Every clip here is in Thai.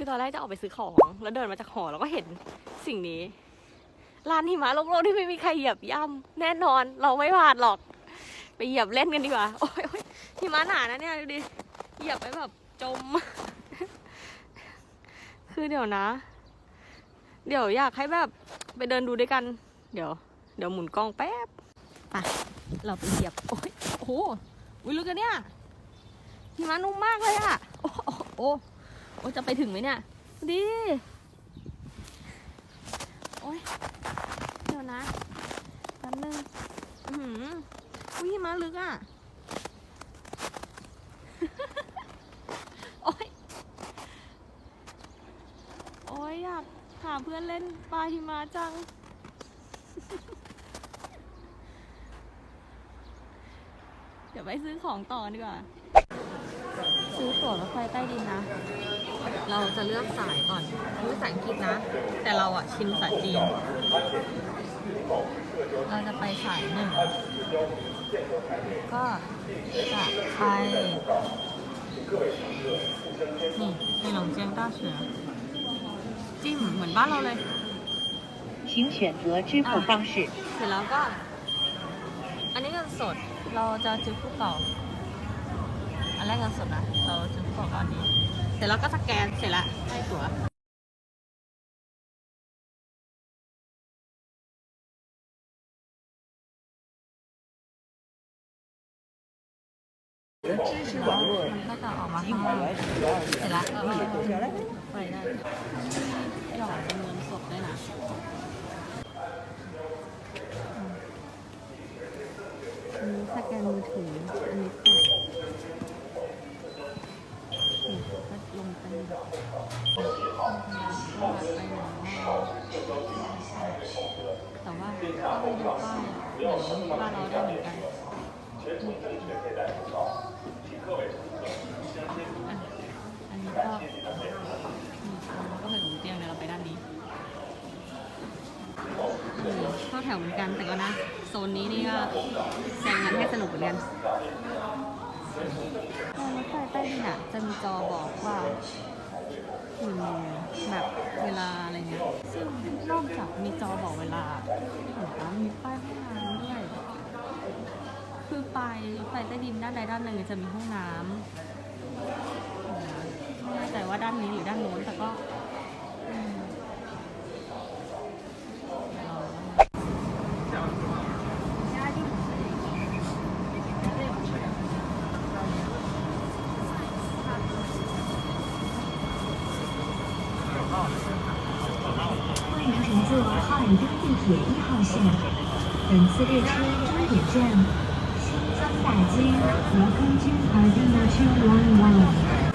คือตอนแรกจะออกไปซื้อของ แล้วเดินมาจากหอแล้วก็เห็นสิ่งนี้ร้านหิมะโลกๆที่ไม่มีใครเหยียบย่ำแน่นอน เราไม่พลาดหรอก ไปเหยียบเล่นกันดีกว่า โอ้ยหิมะหนานะเนี่ยดูดิเหยียบไปแบบจม คือเดี๋ยวนะ เดี๋ยวอยากให้แบบไปเดินดูด้วยกัน เดี๋ยว เดี๋ยวหมุนกล้องแป๊บไปเราไปเหยียบ โอ้ยโอ้โหอุ้ยลึกอะเนี่ยหิมะนุ่มมากเลยอะโอ้โอ้ โอ้จะไปถึงไหมเนี่ยดูดิโอ้ยเดี๋ยวนะแป๊บนึงอือหืออุ้ยมะลึกอะ โอ้ย โอ้ยอยากหาเพื่อนเล่นปลาหิมะจัง เดี๋ยวไปซื้อของต่อดีกว่า ซื้อตั๋วรถไฟใต้ดินนะ เราจะเลือกสายก่อนรู้ภาษาอังกฤษนะ แต่เราอะชินภาษาจีน เราจะไปสายหนึ่ง ก็จะไป นี่ในหลงเจียงต้าเสือจิ้มเหมือนบ้านเราเลย 请选择支付方式。 เสร็จแล้วก็ อันนี้เงินสด เราจะจื้อผู้เก่า อันแรกเงินสดนะ เราจื้อผู้เก่าก่อนนี้ เสร็จแล้วก็สแกนเสร็จล้วให้ตั๋วมันก็จะออกมาข้างนอกเสร็จแล้วก็ไปได้หยอดเป็นเงินสดด้นะอันนี้สแกนมือถืออันนี้แปะนี่ก็ ลงไปแบบไปหนแต่ว่าก็ไปดูป้ายเหมือนบ้าเราได้เหมือนกันอันนี้ก็เราก็ไปหลงเตียงเดี๋ยวเราไปด้านนี้เข้าแถวเหมือนกันแต่ก็นะ โซนนี้นี่ก็แซงกันให้สนุกเหมือนกัน ตอนรถไฟใต้ดินอะ จะมีจอบอกว่าอืมแบบเวลาอะไรเงี้ย ซึ่งนอกจากมีจอบอกเวลาเห็นปะมีป้ายห้องน้ำด้วย คือไปรถไฟใต้ดินด้านใดด้านหนึ่งจะมีห้องน้ำไม่แน่ใจว่าด้านนี้หรือด้านโน้นแต่ก็ 浦东地铁一号线本次列车终点站新增大街和空军跑动的车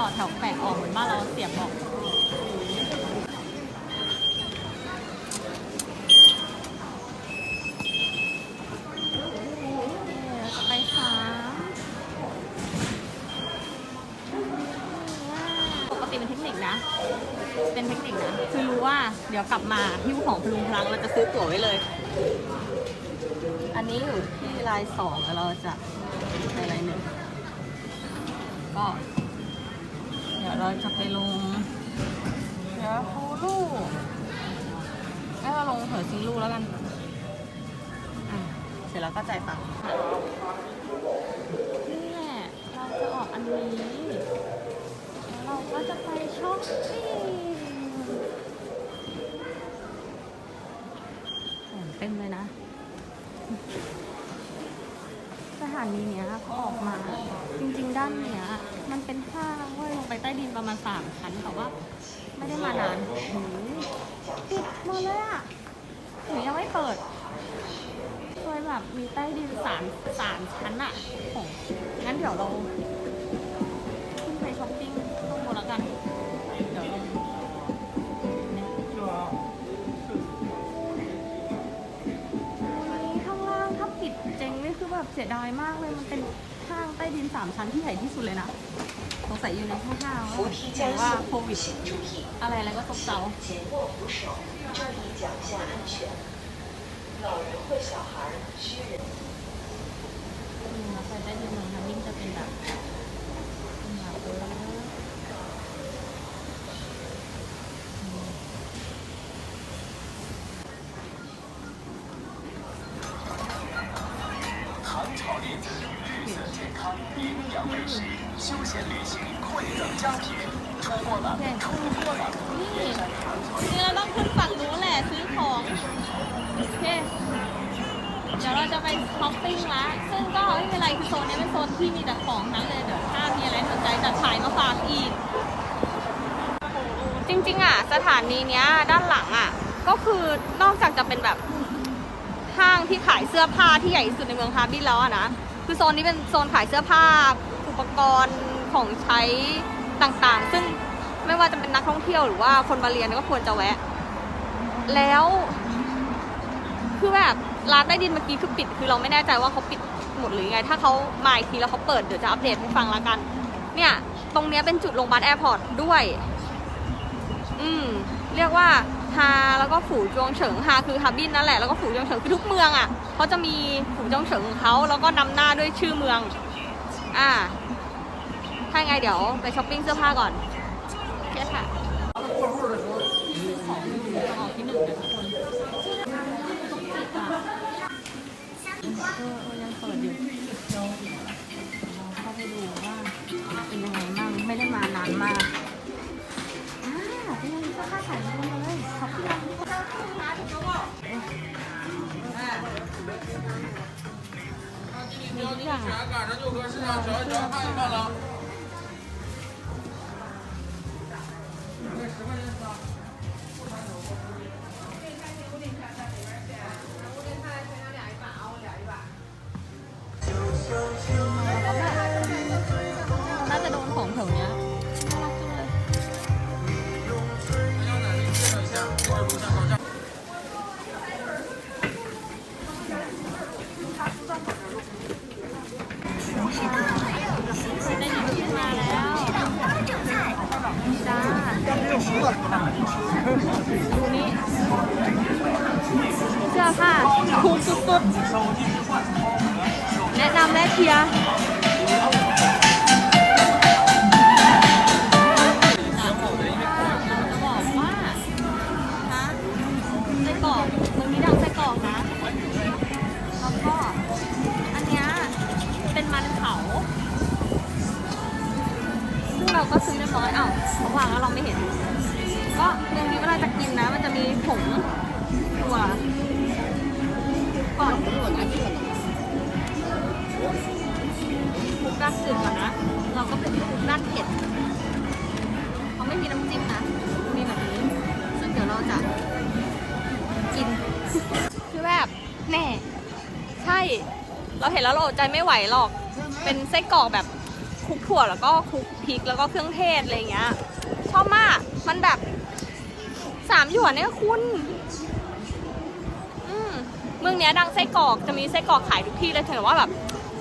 ต่อแถวแปะออกเหมือนบ้านเราเสียบออกไปสามปกติเป็นเทคนิคนะ เป็นเทคนิคนะ คือรู้ว่าเดี๋ยวกลับมาหิ้วของพลุงพลังเราจะซื้อตั๋วไว้เลย อันนี้อยู่ที่ลายสองแล้วเราจะไปลายหนึ่งก็ เราจะไปลงเดี๋ยวฟูลูให้เราลงเหอซิงลูแล้วกันอะเสร็จแล้วก็จ่ายตังค์นี่แหละเราจะออกอันนี้แล้วเราก็จะไปช้อปปิ้งเต็มเลยนะสถานีเนี้ยเขาออกมา จริง ๆ ด้านเนี้ย มันเป็นห้างเว้ย งไปใต้ดินประมาณสามชั้นแต่ว่า ไม่ได้มานานปิดหมดเลยอะหนูยังไม่เปิดเคยแบบมีใต้ดินสามสามชั้นอะของงั้นเดี๋ยวเราขึ้นไปช้อปปิ้งข้างบนแล้วกัน เดี๋ยวลงเนี่ยแบบเสียดายมากเลยมันเป็นห้างใต้ดินสามชั้นที่ใหญ่ที่สุดเลยนะ สงสัยอยู่ในห้องห้าวแต่วาโควิดอะไรอะไรก็ตกเสาไปได้ดีเมืองทันนิ่งจะเป็นแบบ นี่นี่เราต้องขึ้นฝั่งนู้นแหละซื้อของโอเคเดี๋ยวเราจะไปช้อปปิ้งละซึ่งก็ไม่เป็นไรคือโซนนี้เป็นโซนที่มีแต่ของทั้งเลยเดี๋ยวถ้ามีอะไรสนใจจะถ่ายมาฝากอีก จริงๆอะสถานีเนี้ยด้านหลังอะ ก็คือนอกจากจะเป็นแบบห้างที่ขายเสื้อผ้าที่ใหญ่ที่สุดในเมืองฮาร์บินแล้วอะนะคือโซนนี้เป็นโซนขายเสื้อผ้าอุปกรณ์ของใช้ ต่างๆ ซึ่งไม่ว่าจะเป็นนักท่องเที่ยวหรือว่าคนมาเรียนก็ควรจะแวะ แล้วคือแบบร้านใต้ดินเมื่อกี้คือปิด คือเราไม่แน่ใจว่าเขาปิดหมดหรือยังไง ถ้าเขามาอีกทีแล้วเขาเปิดเดี๋ยวจะอัปเดตให้ฟังละกัน เนี่ย ตรงเนี้ยเป็นจุดลงบัสแอร์พอร์ตด้วย อืม เรียกว่าฮาแล้วก็ฝูจวงเฉิงฮาคือฮาบินนั่นแหละแล้วก็ฝูจวงเฉิงคือทุกเมืองอะเขาจะมีฝูจวงเฉิงของเขาแล้วก็นำหน้าด้วยชื่อเมือง อ่า ถ้าไงเดี๋ยวไปช้อปปิ้งเสื้อผ้าก่อน ดูนี่เสื้อผ้าถูกสุดๆ แนะนำและเชียร์เราจะบอกว่าฮะไส้กอกมันมีดังไส้กอกนะแล้วก็อันเนี้ยเป็นมันเผาซึ่งเราก็ซื้อเรียบร้อยอ้าวเขาวางแล้วเราไม่เห็น ก็อย่างนี้เวลาจะกินนะ มันจะมีผงถั่วก่อนถั่วนะที่ก่อนคลุกด้านจืดก่อนนะ เราก็เป็นคุกด้านเผ็ดเขาไม่มีน้ำจิ้มนะ มีแบบนี้ ซึ่งเดี๋ยวเราจะกิน คือแบบแน่ ใช่ เราเห็นแล้วเราอดใจไม่ไหวหรอก เป็นไส้กรอกแบบคลุกถั่วแล้วก็คลุกพริกแล้วก็เครื่องเทศอะไรอย่างเงี้ย ชอบมาก มันแบบ สามหยวนเนี่ยคุณเมืองเนี้ยดังไส้กรอกจะมีไส้กรอกขายทุกที่เลยแต่ว่าแบบ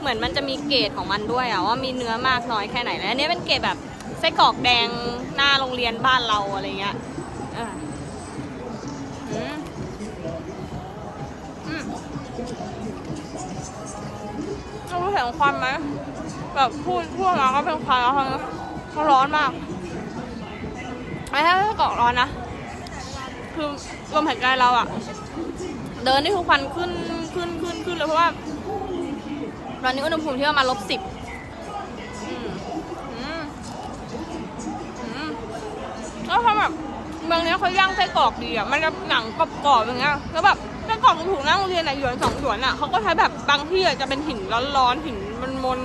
เหมือนมันจะมีเกรดของมันด้วยอะว่ามีเนื้อมากน้อยแค่ไหนแล้วอันนี้เป็นเกรดแบบไส้กรอกแดงหน้าโรงเรียนบ้านเราอะไรเงี้ยรู้เห็นควันไหมแบบพูดพูดมาก็เป็นควันแล้วเขาเขาร้อนมากไม่ใช่แค่เกาะร้อนนะ คือลมหายใจเราอะเดินนี่คือควันขึ้นขึ้นขึ้นขึ้นเลยเพราะว่าตอนนี้อุณหภูมิที่ประมาณลบสิบอืมอืมอืมแล้วพอแบบเมืองนี้เขาย่างไส้กรอกดีอะมันจะหนังกรอบๆอย่างเงี้ย แล้วแบบไส้กรอกถูกนั่งโรงเรียนอะหยวนสองหยวนอะเขาก็ใช้แบบบางที่อะจะเป็นหินร้อนๆหินมันๆ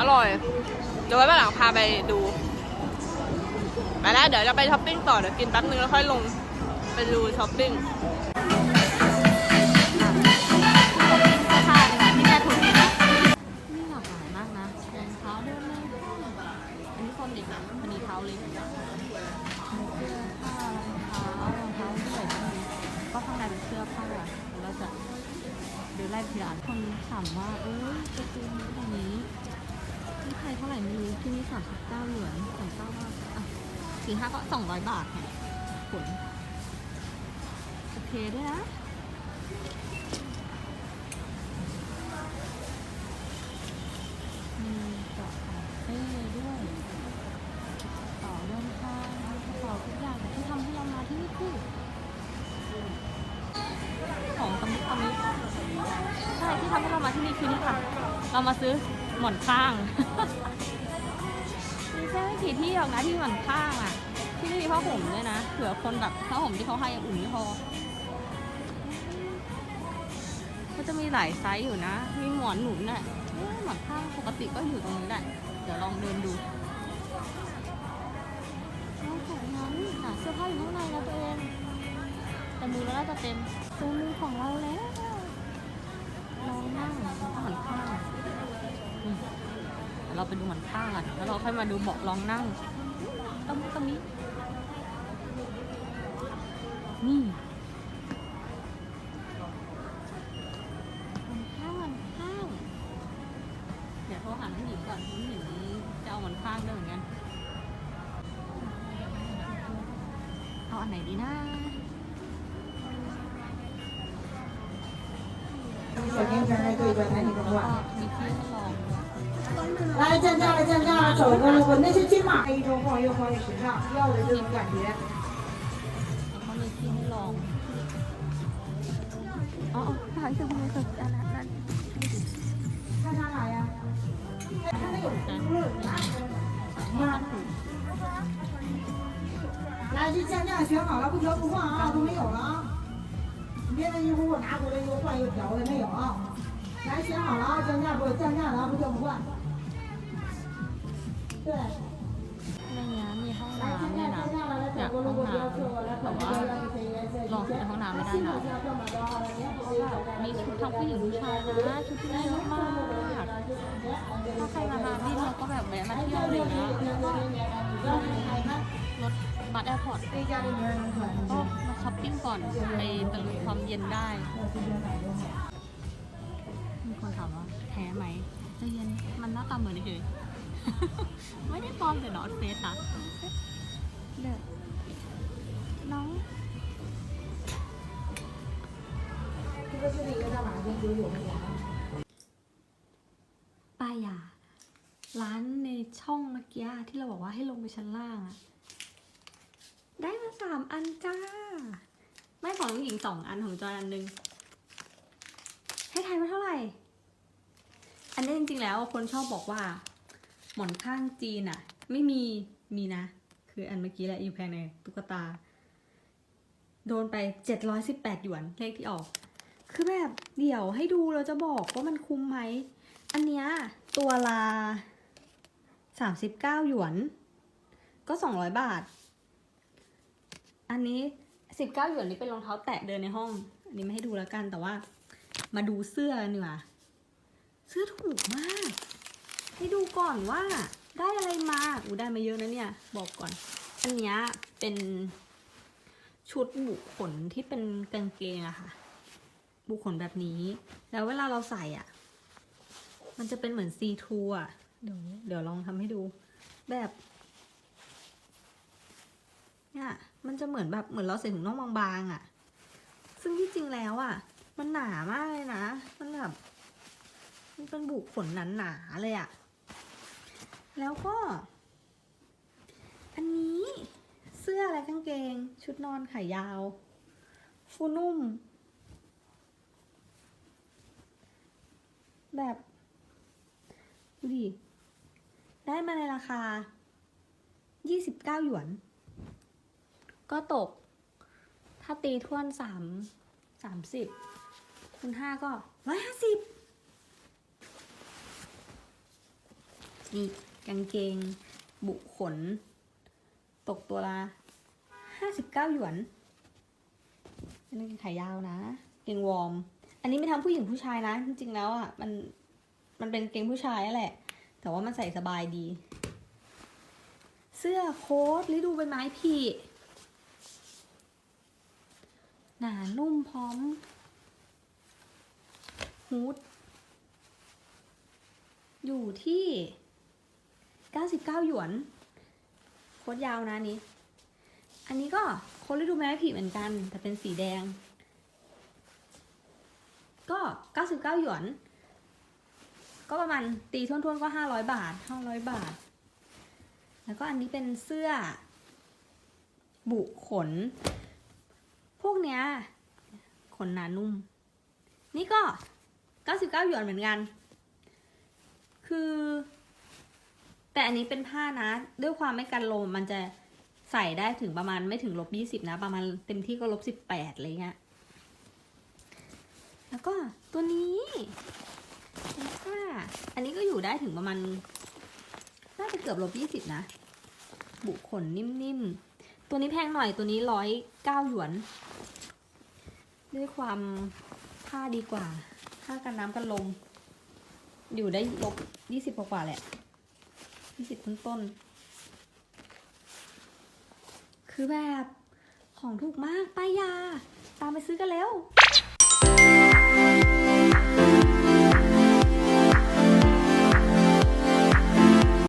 อร่อย เดี๋ยวไว้วันหลังพาไปดู ไปแล้วเดี๋ยวจะไปช้อปปิ้งต่อเดี๋ยวกินแป๊บนึงแล้วค่อยลงไปดูช้อปปิ้งเสื้อผ้าดีกว่าที่แม่ถูกนนี่หลากหลายมากนะรองเท้าเดินเลยอันนี้คนเด็กมันมีเท้าเล็กเสื้อผ้ารองเท้าเท้าด้วยก็ข้างในเป็นเสื้อผ้าแล้วจะดินไล่ทีละอันคนถามว่า เออจะซื้อนี้ตรงนี้ที่ไทยเท่าไหร่ไม่รู้ที่นี่สามสิบเก้าเหรียวนสามเก้าบาทอะ สี่ห้าก็สองร้อยบาทค่ะผลโอเคด้วยนะมีเกาะเฟ่ด้วยต่อเดินทางกระเป๋าทุกอย่างที่ทำให้เรามาที่นี่คือของตำลิตำลิใช่ที่ทำให้เรามาที่นี่คือนี่ค่ะ เรามาซื้อหมอนข้าง มีแค่ไม่กี่ที่หรอกนะที่หมอนข้างอะ ผ้าห่มด้วยนะเผื่อคนแบบผ้าห่มที่เขาให้อย่างอุ่นไม่พอก็จะมีหลายไซส์อยู่นะ มีหมอนหนุนน่ะเหมอนข้างปกติก็อยู่ตรงนี้แหละ เดี๋ยวลองเดินดูนอกจากนั้นหาเสื้อผ้าอยู่ข้างในนะตัวเอง แต่มือเราจะเต็มตัวมือของเราแล้วลองนั่งหมอนข้างอืมเราไปดูหมอนข้างกันแล้วเราค่อยมาดูเบาะลองนั่งตรงนี้ตรงนี้นี่ มันข้างมันข้าง เดี๋ยวโทรหาน้องหญิงก่อนน้องหญิงจะเอามันข้างด้วยเหมือนกัน เอาอันไหนดีนะ 小天全来对一个男女动 แล้ว 画 ก็。มีที่ให้ลอง 来降价了，降价了，走个路，我那些金马，一周晃越晃越时尚，要的这种感觉。 不好意思不好意思来看他他来这降价选好了不调不换啊都没有了啊别那一会儿我拿过来又换又调的没有啊来选好。了啊降价不降价的啊不调不换对来降价降价了来走过路过不要错过来走过来就 ลองในห้องน้ำไม่ได้นะมีชุดทำผู้หญิงผู้ชายนะชุดที่น่ารัมากถ้าใครมาฮาที่เราก็แบบแวะมาเที่ยวเลยนะรถบัสแอร์พอร์ตก็มาช้อปปิ้งก่อนไปตะลุยความเย็นได้ มีคนถามว่าแท้ไหมจะเย็นมันหน้าตาเหมือนเฉยไม่ได้ปลอมแต่นอตเฟสอะเลิก ป้ายาร้านในช่องเมื่อกี้ที่เราบอกว่าให้ลงไปชั้นล่างอะได้มาสามอันจ้า ไม่ของน้องหญิงสองอันของจอยอันหนึ่งให้ทายว่าเท่าไหร่ อันนี้จริงๆแล้วคนชอบบอกว่า หมอนข้างจีนอะไม่มีมีนะ คืออันเมื่อกี้แหละอยู่แพงในตุ๊กตา โดนไป718หยวนเลขที่ออก คือแบบเดี๋ยวให้ดูเราจะบอกว่ามันคุ้มไหม อันเนี้ยตัวละสามสิบเก้าหยวน ก็สองร้อยบาท อันนี้สิบเก้าหยวนนี้เป็นรองเท้าแตะเดินในห้อง อันนี้ไม่ให้ดูแล้วกันแต่ว่า มาดูเสื้อกันดีกว่าเสื้อถูกมาก ให้ดูก่อนว่าได้อะไรมาอูได้มาเยอะนะเนี่ย บอกก่อน อันเนี้ยเป็นชุดบุขนที่เป็นกางเกงอะค่ะ บุขนแบบนี้ แล้วเวลาเราใส่อะมันจะเป็นเหมือนซีทูอะ เดี๋ยวเดี๋ยวลองทำให้ดู แบบ เนี่ย มันจะเหมือนแบบเหมือนเราใส่ถุงน่องบางๆอะ ซึ่งที่จริงแล้วอะ มันหนามากเลยนะ มันแบบ มันเป็นบุขนหนาๆเลยอะ แล้วก็ อันนี้เสื้ออะไรกางเกง ชุดนอนขายาวฟูนุ่ม แบบดูดิ ได้มาในราคา 29 หยวน ก็ตก ถ้าตีท่วนสามสามสิบคูณห้าก็ร้อยห้าสิบนี่กางเกง บุขน ตกตัวละห้าสิบเก้าหยวนเป็นกางเกงขายาวนะ เกงวอร์ม นนี้ไม่ทั้งผู้หญิงผู้ชายนะ จริงๆแล้วอะมันมันเป็นเกงผู้ชายแหละ แต่ว่ามันใส่สบายดี เสื้อโค้ทฤดูใบไม้ผลิหนานุ่มพร้อมฮูดอยู่ที่ 99 หยวน โคตรยาวนะนี้ อันนี้ก็โคตรฤดูแม้ผีเหมือนกัน แต่เป็นสีแดง ก็ 99 หยวน ก็ประมาณตีทวนๆก็ 500 บาท 500 บาท แล้วก็อันนี้เป็นเสื้อ บุขน พวกเนี้ย ขนหนานุ่ม นี่ก็ 99 หยวนเหมือนกัน คือ แต่อันนี้เป็นผ้านะ ด้วยความไม่กันลมมันจะใส่ได้ถึงประมาณไม่ถึงลบยี่สิบนะ ประมาณเต็มที่ก็ลบสิบแปดอะไรเงี้ย แล้วก็ตัวนี้เป็นผ้าอันนี้ก็อยู่ได้ถึงประมาณน่าจะเกือบลบยี่สิบนะ บุขนนิ่มๆ ตัวนี้แพงหน่อยตัวนี้ร้อยเก้าหยวน ด้วยความผ้าดีกว่าผ้ากันน้ำกันลม อยู่ได้ลบยี่สิบกว่าแหละยี่สิบต้นๆคือแบบของถูกมากป้ายยา ตามไปซื้อกันแล้ว